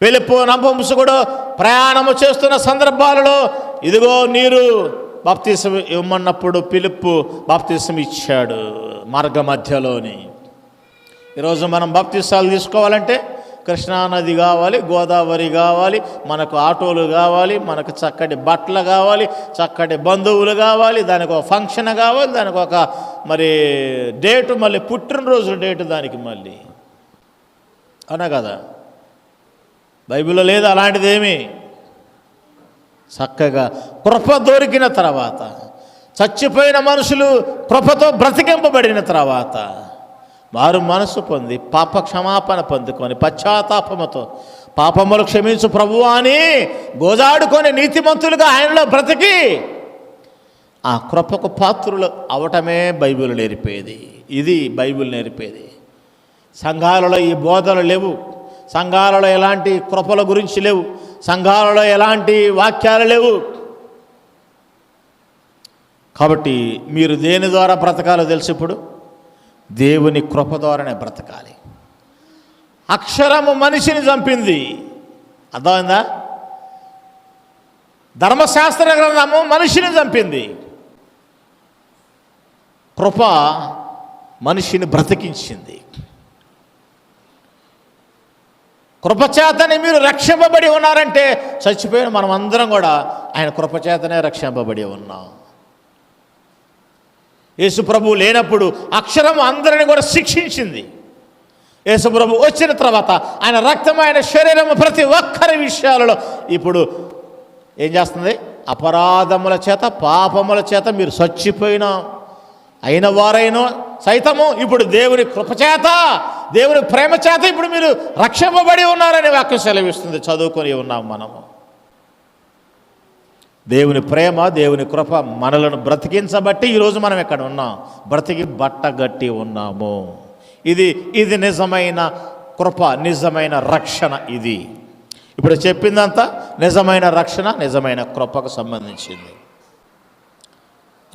పిలుపు నపుంసకుడు ప్రయాణము చేస్తున్న సందర్భాలలో ఇదిగో నీరు బాప్తీసం ఇవ్వమన్నప్పుడు పిలుపు బాప్తీసం ఇచ్చాడు మార్గ మధ్యలోని ఈరోజు మనం బాప్తీసాలు తీసుకోవాలంటే కృష్ణానది కావాలి గోదావరి కావాలి మనకు ఆటోలు కావాలి మనకు చక్కటి బట్టలు కావాలి చక్కటి బంధువులు కావాలి దానికి ఒక ఫంక్షన్ కావాలి దానికి ఒక మరి డేటు మళ్ళీ పుట్టినరోజు డేటు దానికి మళ్ళీ. అవునా కదా? బైబిల్లో లేదు అలాంటిదేమీ. చక్కగా కృప దొరికిన తర్వాత చచ్చిపోయిన మనుషులు కృపతో బ్రతికింపబడిన తర్వాత వారు మనసు పొంది పాప క్షమాపణ పొందుకొని పశ్చాత్తాపముతో పాపములు క్షమించు ప్రభు అని గోజాడుకొని నీతిమంతులుగా ఆయనలో బ్రతికి ఆ కృపకు పాత్రులు అవటమే బైబిల్ నేర్పేది. ఇది బైబిల్ నేర్పేది. సంఘాలలో ఈ బోధలు లేవు. సంఘాలలో ఎలాంటి కృపల గురించి లేవు. సంఘాలలో ఎలాంటి వాక్యాలు లేవు. కాబట్టి మీరు దేని ద్వారా బ్రతకాలో తెలుసు ఇప్పుడు? దేవుని కృప ద్వారానే బ్రతకాలి. అక్షరము మనిషిని చంపింది. అర్థమైందా? ధర్మశాస్త్ర గ్రంథము మనిషిని చంపింది. కృప మనిషిని బ్రతికించింది. కృపచేతని మీరు రక్షింపబడి ఉన్నారంటే చచ్చిపోయిన మనం అందరం కూడా ఆయన కృపచేతనే రక్షింపబడి ఉన్నాం. యేసుప్రభు లేనప్పుడు అక్షరం అందరిని కూడా శిక్షించింది. యేసుప్రభు వచ్చిన తర్వాత ఆయన రక్తం ఆయన శరీరం ప్రతి ఒక్కరి విషయాలలో ఇప్పుడు ఏం చేస్తుంది? అపరాధముల చేత పాపముల చేత మీరు చచ్చిపోయిన అయిన వారైనా సైతము ఇప్పుడు దేవుని కృపచేత దేవుని ప్రేమ చేత ఇప్పుడు మీరు రక్షింపబడి ఉన్నారని వాక్యం సెలవిస్తుంది. చదువుకొని ఉన్నాం మనము. దేవుని ప్రేమ దేవుని కృప మనలను బ్రతికించబట్టి ఈరోజు మనం ఎక్కడ ఉన్నాం. బ్రతికి బట్టగట్టి ఉన్నాము. ఇది ఇది నిజమైన కృప నిజమైన రక్షణ ఇది. ఇప్పుడు చెప్పిందంతా నిజమైన రక్షణ నిజమైన కృపకు సంబంధించింది.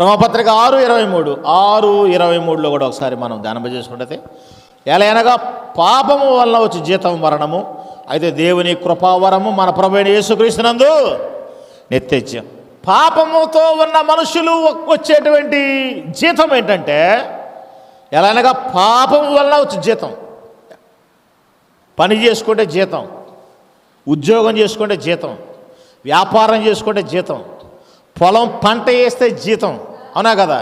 రమపత్రిక ఆరు ఇరవై మూడు ఆరు ఇరవై మూడులో కూడా ఒకసారి మనం ధ్యానం చేసుకుంటే ఎలా అనగా పాపము వలన వచ్చి జీతం మరణము అయితే దేవుని కృపావరము మన ప్రభుణ యేసుక్రీస్తునందు నిత్యత్యం పాపముతో ఉన్న మనుషులు వచ్చేటువంటి జీతం ఏంటంటే ఎలా అనగా పాపం వలన వచ్చి జీతం. పని చేసుకుంటే జీతం ఉద్యోగం చేసుకుంటే జీతం వ్యాపారం చేసుకుంటే జీతం పొలం పంట వేస్తే జీతం అవునా కదా?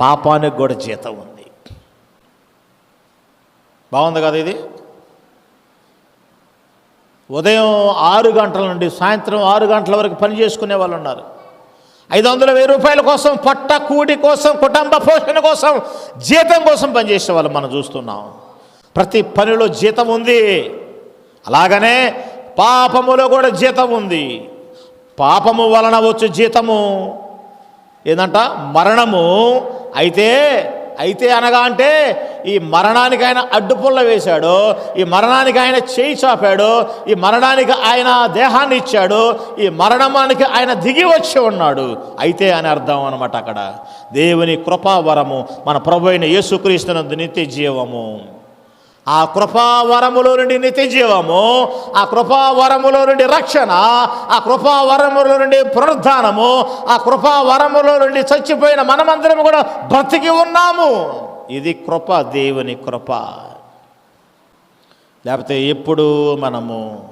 పాపానికి కూడా జీతం బాగుంది కదా ఇది? ఉదయం ఆరు గంటల నుండి సాయంత్రం ఆరు గంటల వరకు పని చేసుకునే వాళ్ళు ఉన్నారు. ఐదు వందల వెయ్యి రూపాయల కోసం పట్ట కూడి కోసం కుటుంబ పోషణ కోసం జీతం కోసం పనిచేసే వాళ్ళు మనం చూస్తున్నాం. ప్రతి పనిలో జీతం ఉంది. అలాగనే పాపములో కూడా జీతం ఉంది. పాపము వలన వచ్చే జీతము ఏంటంట మరణము. అయితే అయితే అనగా అంటే ఈ మరణానికి ఆయన అడ్డుపుల్ల వేశాడు ఈ మరణానికి ఆయన చేయి చాపాడు ఈ మరణానికి ఆయన దేహాన్ని ఇచ్చాడు ఈ మరణమానికి ఆయన దిగి వచ్చి ఉన్నాడు. అయితే అని అర్థం అనమాట అక్కడ. దేవుని కృపావరము మన ప్రభు అయిన యేసుక్రీస్తునందు నిత్య జీవము. ఆ కృపావరములో నుండి నిత్య జీవము ఆ కృపావరములో నుండి రక్షణ ఆ కృపావరములో నుండి పునరుద్ధానము ఆ కృపావరములో నుండి చచ్చిపోయిన మనమందరం కూడా బ్రతికి ఉన్నాము. ఇది కృప దేవుని కృప. లేకపోతే ఎప్పుడు మనము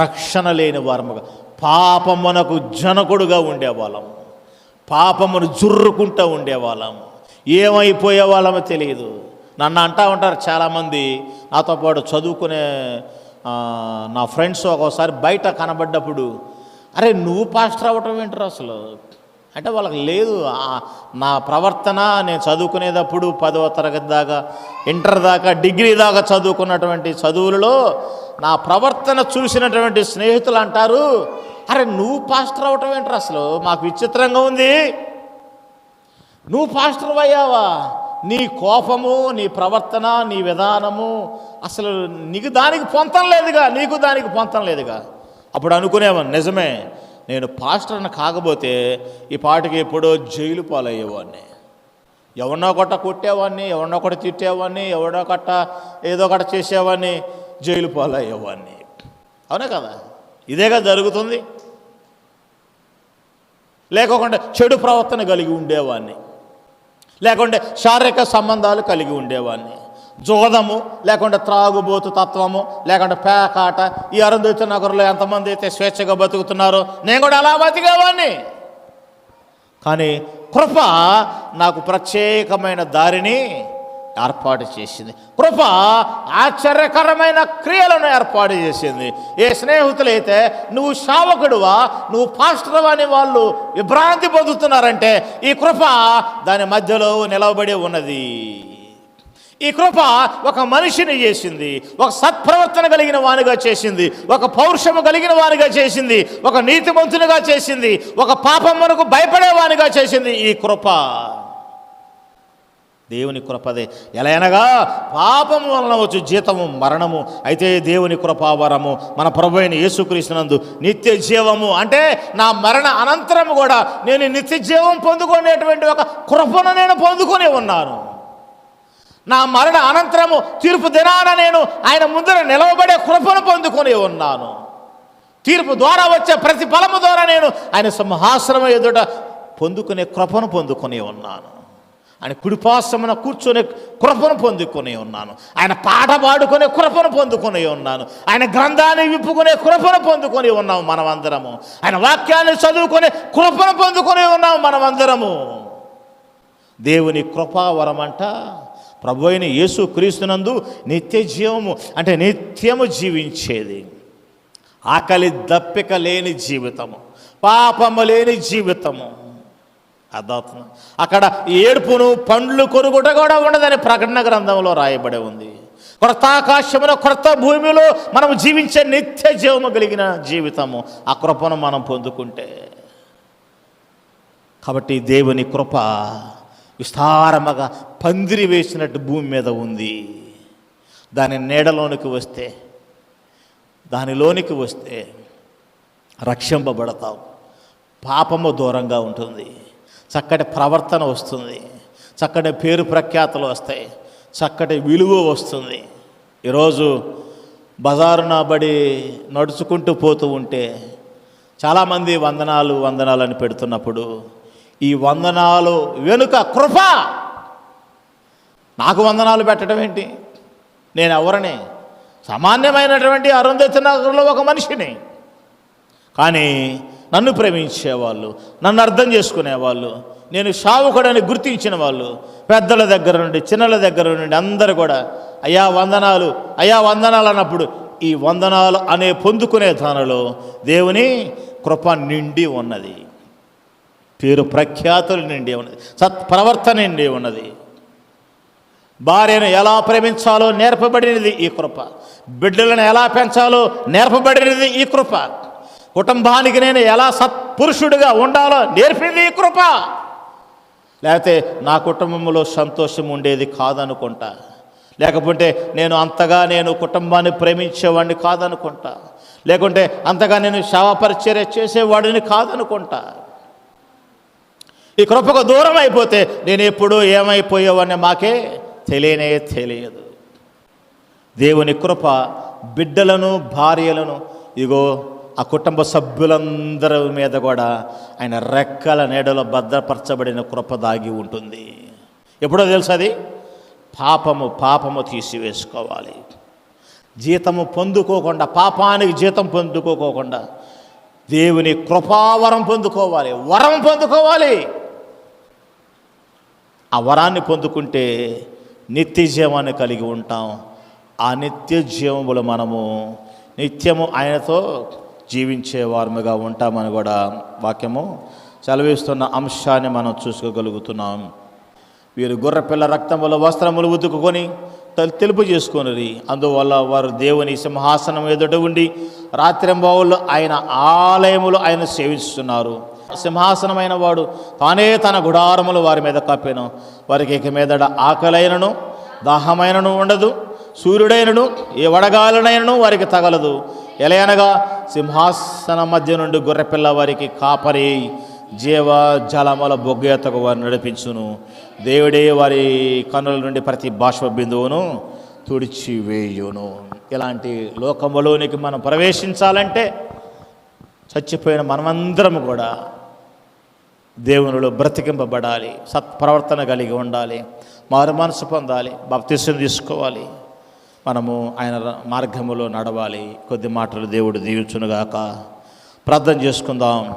రక్షణ లేని వారముగా పాపమునకు జనకుడుగా ఉండేవాళ్ళము. పాపమును జుర్రుకుంటూ ఉండేవాళ్ళము. ఏమైపోయే వాళ్ళమో తెలియదు నన్ను అంటా ఉంటారు చాలామంది. నాతో పాటు చదువుకునే నా ఫ్రెండ్స్ ఒక్కోసారి బయట కనబడ్డప్పుడు అరే నువ్వు పాస్టర్ అవ్వటం ఏంటరు అసలు? అంటే వాళ్ళకి లేదు నా ప్రవర్తన నేను చదువుకునేటప్పుడు పదవ తరగతి దాకా ఇంటర్ దాకా డిగ్రీ దాకా చదువుకున్నటువంటి చదువులలో నా ప్రవర్తన చూసినటువంటి స్నేహితులు అంటారు అరే నువ్వు పాస్టర్ అవటం ఏంటరు అసలు? మాకు విచిత్రంగా ఉంది. నువ్వు పాస్టర్ అయ్యావా? నీ కోపము నీ ప్రవర్తన నీ విధానము అసలు నీకు దానికి పొంతం లేదుగా నీకు దానికి పొంతం లేదుగా. అప్పుడు అనుకునేవాడిని నిజమే నేను పాస్టర్ని కాకపోతే ఈ పాటకి ఎప్పుడో జైలు పాలయ్యేవాడిని ఎవరినో కొట్ట కొట్టేవాడిని ఎవరినో ఒకటి తిట్టేవాడిని ఎవరినో గట్ట ఏదో ఒకటి చేసేవాడిని జైలు పాలయ్యేవాడిని అవునా కదా? ఇదేగా జరుగుతుంది. లేకోకుండా చెడు ప్రవర్తన కలిగి ఉండేవాడిని లేకుంటే శారీరక సంబంధాలు కలిగి ఉండేవాడిని. జోదము లేకుంటే త్రాగుబోతు తత్వము లేకుంటే పేకాట ఈ అరుంధతి నగరంలో ఎంతమంది అయితే స్వేచ్ఛగా బతుకుతున్నారో నేను కూడా అలా బతికేవాడిని. కానీ కృప నాకు ప్రత్యేకమైన దారిని ఏర్పాటు చేసింది. కృప ఆశ్చర్యకరమైన క్రియలను ఏర్పాటు చేసింది. ఏ స్నేహితులైతే నువ్వు శావకుడువా నువ్వు పాస్టర్ అని వాళ్ళు విభ్రాంతి పొందుతున్నారంటే ఈ కృప దాని మధ్యలో నిలవబడి ఉన్నది. ఈ కృప ఒక మనిషిని చేసింది ఒక సత్ప్రవర్తన కలిగిన వానిగా చేసింది ఒక పౌరుషము కలిగిన వానిగా చేసింది ఒక నీతిమంతునిగా చేసింది ఒక పాపమునకు భయపడే వానిగా చేసింది ఈ కృప. దేవుని కృపదే. ఎలా అనగా పాపము వలన వచ్చు జీతము మరణము అయితే దేవుని కృపావరము మన ప్రభు అయిన యేసుక్రీస్తునందు నిత్య జీవము. అంటే నా మరణ అనంతరం కూడా నేను నిత్య జీవం పొందుకునేటువంటి ఒక కృపను నేను పొందుకొని ఉన్నాను. నా మరణ అనంతరము తీర్పు దినాన నేను ఆయన ముందర నిలవబడే కృపను పొందుకొని ఉన్నాను. తీర్పు ద్వారా వచ్చే ప్రతి ఫలము ద్వారా నేను ఆయన సింహాసనం ఎదుట పొందుకునే కృపను పొందుకొని ఉన్నాను. ఆయన కుడిపాసమున కూర్చొని కృపను పొందుకొని ఉన్నాను. ఆయన పాట పాడుకునే కృపను పొందుకొని ఉన్నాను. ఆయన గ్రంథాన్ని విప్పుకునే కృపను పొందుకొని ఉన్నాము మనమందరము. ఆయన వాక్యాన్ని చదువుకునే కృపను పొందుకొని ఉన్నాము మనమందరము. దేవుని కృపావరమంట ప్రభు అయిన యేసు క్రీస్తునందు నిత్య జీవము అంటే నిత్యము జీవించేది. ఆకలి దప్పిక లేని జీవితము పాపము లేని జీవితము. అర్థమవుతుంది? అక్కడ ఏడుపును పండ్లు కొరుగుట కూడా ఉండదని ప్రకటన గ్రంథంలో రాయబడి ఉంది. కొత్త ఆకాశములో కొత్త భూమిలో మనం జీవించే నిత్య జీవము కలిగిన జీవితము. ఆ కృపను మనం పొందుకుంటే. కాబట్టి దేవుని కృప విస్తారముగా పందిరి వేసినట్టు భూమి మీద ఉంది. దాని నీడలోనికి వస్తే దానిలోనికి వస్తే రక్షింపబడతావు పాపము దూరంగా ఉంటుంది. చక్కటి ప్రవర్తన వస్తుంది. చక్కటి పేరు ప్రఖ్యాతలు వస్తాయి. చక్కటి విలువ వస్తుంది. ఈరోజు బజారు నాబడి నడుచుకుంటూ పోతూ ఉంటే చాలామంది వందనాలు వందనాలు అని పెడుతున్నప్పుడు ఈ వందనాలు వెనుక కృప! నాకు వందనాలు పెట్టడం ఏంటి? నేను ఎవరని? సామాన్యమైనటువంటి అరుంధతి నగరంలో ఒక మనిషిని. కానీ నన్ను ప్రేమించేవాళ్ళు నన్ను అర్థం చేసుకునేవాళ్ళు నేను శావకుడని గుర్తించిన వాళ్ళు పెద్దల దగ్గర నుండి చిన్నల దగ్గర నుండి అందరు కూడా అయ్యా వందనాలు అయా వందనాలు అన్నప్పుడు ఈ వందనాలు అనే పొందుకునే దానిలో దేవుని కృప నిండి ఉన్నది. పేరు ప్రఖ్యాతులు నిండి ఉన్నది. సత్ప్రవర్తన నిండి ఉన్నది. భార్యను ఎలా ప్రేమించాలో నేర్పబడినది ఈ కృప. బిడ్డలను ఎలా పెంచాలో నేర్పబడినది ఈ కృప. కుటుంబానికి నేను ఎలా సత్పురుషుడిగా ఉండాలో నేర్పింది ఈ కృప. లేకపోతే నా కుటుంబంలో సంతోషం ఉండేది కాదనుకుంటా. లేకపోతే నేను అంతగా నేను కుటుంబాన్ని ప్రేమించేవాడిని కాదనుకుంటా. లేకుంటే అంతగా నేను శవపరిచర్య చేసేవాడిని కాదనుకుంటా. ఈ కృపకు దూరం అయిపోతే నేను ఎప్పుడూ ఏమైపోయేవాడిని మాకే తెలియనే తెలియదు. దేవుని కృప బిడ్డలను భార్యలను ఇగో ఆ కుటుంబ సభ్యులందరి మీద కూడా ఆయన రెక్కల నీడలో భద్రపరచబడిన కృప దాగి ఉంటుంది. ఎప్పుడో తెలుసు అది? పాపము పాపము తీసివేసుకోవాలి. జీతము పొందుకోకుండా పాపానికి జీతం పొందుకోకుండా దేవుని కృపావరం పొందుకోవాలి వరం పొందుకోవాలి. ఆ వరాన్ని పొందుకుంటే నిత్య జీవాన్ని కలిగి ఉంటాం. ఆ నిత్య జీవములు మనము నిత్యము ఆయనతో జీవించే వారముగా ఉంటామని కూడా వాక్యము సెలవిస్తున్న అంశాన్ని మనం చూసుకోగలుగుతున్నాం. వీరు గొర్రెపిల్ల రక్తముల వస్త్రములు ఉతుకుకొని తలు తెలుపు చేసుకొనిరి. అందువల్ల వారు దేవుని సింహాసనం ఎదుట ఉండి రాత్రింబావులు ఆయన ఆలయములు ఆయన సేవిస్తున్నారు. సింహాసనమైన వాడు తానే తన గుడారములు వారి మీద కప్పెను. వారికి ఇక మీదట ఆకలైనను దాహమైనను ఉండదు. సూర్యుడైనను ఏ వడగాలనైనను వారికి తగలదు. ఎలయనగా సింహాసన మధ్య నుండి గొర్రెపిల్ల వారికి కాపరి జీవ జలముల బొగ్గేతకు వారు నడిపించును. దేవుడే వారి కన్నుల నుండి ప్రతి బాష్ప బిందువును తుడిచివేయును. ఇలాంటి లోకములోనికి మనం ప్రవేశించాలంటే చచ్చిపోయిన మనమందరం కూడా దేవునిలో బ్రతికింపబడాలి సత్ప్రవర్తన కలిగి ఉండాలి మారు మనసు పొందాలి బాప్తిసం తీసుకోవాలి. మనము ఆయన మార్గములో నడవాలి. కొద్ది మాటలు దేవుడు దీవించునుగాక. ప్రార్థన చేసుకుందాం.